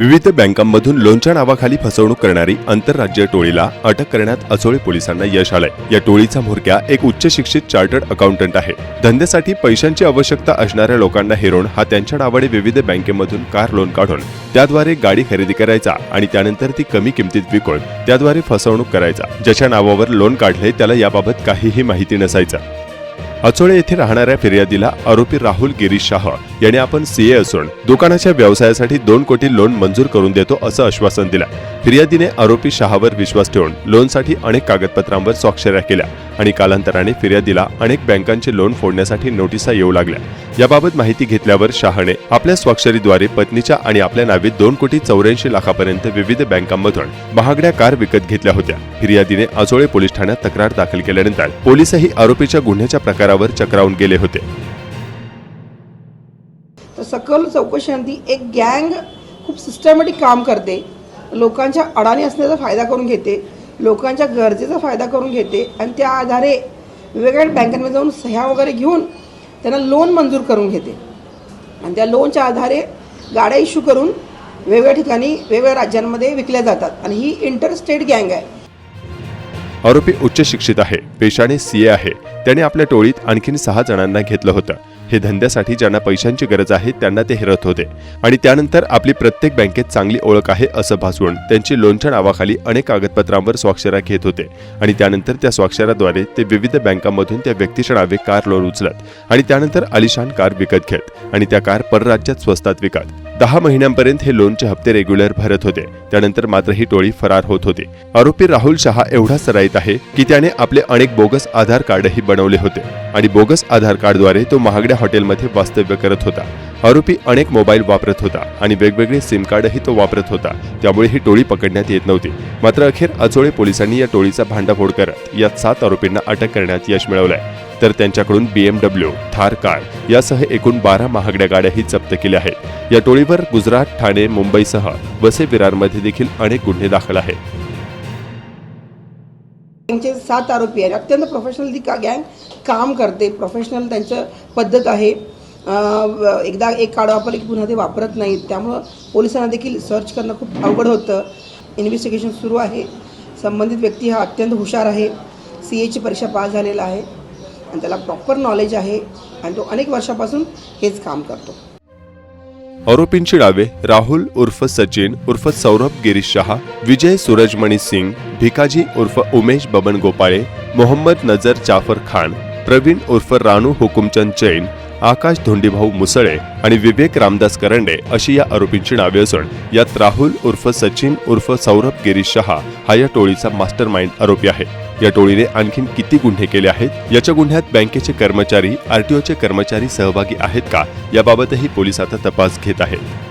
विविध बँकांमधून लोनच्या नावाखाली फसवणूक करणारी आंतरराज्य टोळीला अटक करण्यात अचोळे पोलिसांना यश आलंय. या टोळीचा म्होरक्या एक उच्च शिक्षित चार्टर्ड अकाउंटंट आहे. धंद्यासाठी पैशांची आवश्यकता असणाऱ्या लोकांना हिरोण हा त्यांच्या नावाने विविध बँकेमधून कार लोन काढून त्याद्वारे गाडी खरेदी करायचा आणि त्यानंतर ती कमी किमतीत विकून त्याद्वारे फसवणूक करायचा. ज्याच्या नावावर लोन काढले त्याला याबाबत काहीही माहिती नसायचं. अचोळे येथे राहणाऱ्या फिर्यादीला आरोपी राहुल गिरीश शाह याने आपण सीए असून दुकानाच्या व्यवसायासाठी दोन कोटी लोन मंजूर करून देतो असं आश्वासन दिलं. फिर्यादीने आरोपी शहावर विश्वास ठेवून लोनसाठी अनेक कागदपत्रांवर स्वाक्षऱ्या केल्या आणि कालांतराने फिर्यादीला अनेक बँकांचे लोन फोडण्यासाठी नोटिसा येऊ लागल्या. याबाबत माहिती घेतल्यावर शहाने आपल्या स्वाक्षरीद्वारे पत्नीच्या आणि आपल्या नावे दोन कोटी चौऱ्याऐंशी लाखापर्यंत विविध बँकांमधून महागड्या कार विकत घेतल्या होत्या. फिर्यादीने आजोळे पोलीस ठाण्यात तक्रार दाखल केल्यानंतर पोलिसही आरोपीच्या गुन्ह्याच्या प्रकारावर चक्रावून गेले होते. तर सकल चौकशी एक गँग खूप सिस्टमॅटिक काम करते. लोकांच्या अडाणी असण्याचा फायदा करून घेते लोकांच्या गरजेचा फायदा करून घेते आणि त्या आधारे वेगवेगळ्या बँकांमध्ये जाऊन सह्या वगैरे घेऊन त्यांना लोन मंजूर करून घेते. आणि त्या लोनच्या आधारे गाड्या इश्यू करून वेगवेगळ्या ठिकाणी वेगवेगळ्या राज्यांमध्ये विकल्या जातात. आणि ही इंटरस्टेट गँग आहे. आरोपी उच्च शिक्षित आहे पेशाने सीए आहे. त्याने आपल्या टोळीत आणखीन सहा जणांना घेतलं होतं. हे धंद्यासाठी ज्यांना पैशांची गरज आहे त्यांना ते हिरत होते. आणि त्यानंतर आपली प्रत्येक बँकेत चांगली ओळख आहे असं भासवून त्यांची लोनच्या नावाखाली अनेक कागदपत्रांवर स्वाक्षऱ्या घेत होते. आणि त्यानंतर त्या स्वाक्षऱ्याद्वारे ते विविध बँकांमधून त्या व्यक्तीच्या नावे कार लोन उचलत आणि त्यानंतर आलिशान कार विकत घेत आणि त्या कार परराज्यात स्वस्तात विकत. दहा महिन्यांपर्यंत हे लोनचे हप्ते रेग्युलर भरत होते. त्यानंतर मात्र ही टोळी फरार होत होती. आरोपी राहुल शहा एवढा सराईत आहे की त्याने आपले अनेक बोगस आधार कार्डही बनवले होते. आणि बोगस आधार कार्डद्वारे तो महागड्या हॉटेलमध्ये वास्तव्य करत होता. आरोपी अनेक मोबाईल वापरत होता आणि वेगवेगळे सिम कार्डही तो वापरत होता. त्यामुळे ही टोळी पकडण्यात येत नव्हती. मात्र अखेर अचोळे पोलिसांनी या टोळीचा भांडाफोड करत या सात आरोपींना अटक करण्यात यश मिळवलंय. तर त्यांच्याकडून बीएमडब्ल्यू थार कार यासह एकूण बारा महागड्या गाड्याही जप्त केल्या आहेत. या टोळीवर गुजरात ठाणे मुंबईसह वसे विरारमध्ये देखील अनेक गुन्हे दाखल आहेत. त्यांचे सात आरोपी आहेत. अत्यंत प्रोफेशनल ती का गँग काम करते. प्रोफेशनल त्यांचं पद्धत आहे. एकदा एक कार्ड वापरले की पुन्हा ते वापरत नाहीत. त्यामुळं पोलिसांना देखील सर्च करणं खूप अवघड होतं. इन्व्हेस्टिगेशन सुरू आहे. संबंधित व्यक्ती हा अत्यंत हुशार आहे. सी एची परीक्षा पास झालेला आहे. आणि त्याला प्रॉपर नॉलेज आहे. आणि तो अनेक वर्षापासून हेच काम करतो. आरोपींची नावे राहुल उर्फ सचिन उर्फ सौरभ गिरीश शहा विजय सूरजमणी सिंग भिकाजी उर्फ उमेश बबन गोपाळे मोहम्मद नजर जाफर खान प्रवीण उर्फ रानू हुकुमचंद जैन आकाश धोंडीभाऊ मुसळे आणि विवेक रामदास करंडे अशी या आरोपींची नावे असून यात राहुल उर्फ सचिन उर्फ सौरभ गिरीश शहा हा या टोळीचा मास्टर माइंड आरोपी आहे. या टोळीने आणखीन किती गुन्हे केले आहेत? याच्या गुन्ह्यात बँकेचे कर्मचारी आरटीओचे कर्मचारी सहभागी आहेत का? याबाबतही पोलीस आता तपास घेत आहेत.